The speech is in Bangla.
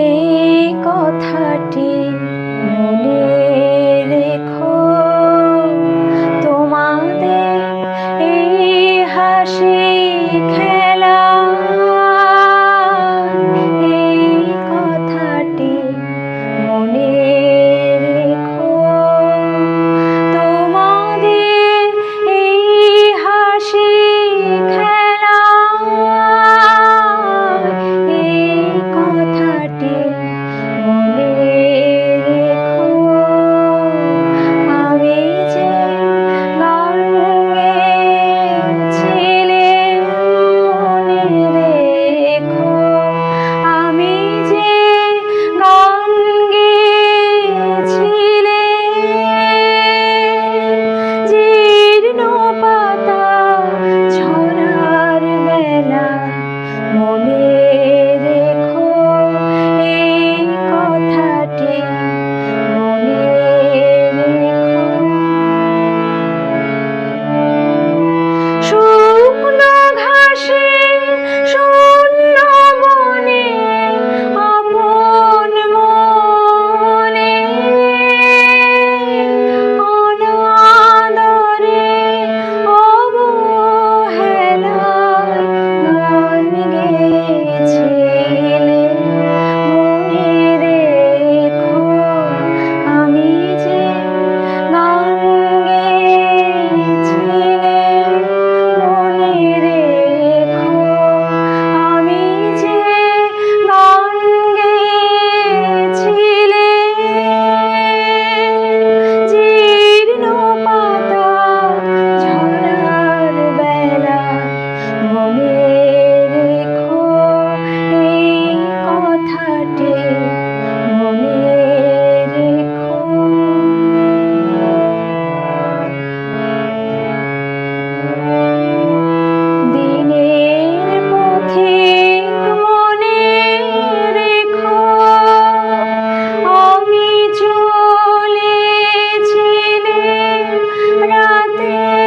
এই কথাটি মনে Thank you. Thank.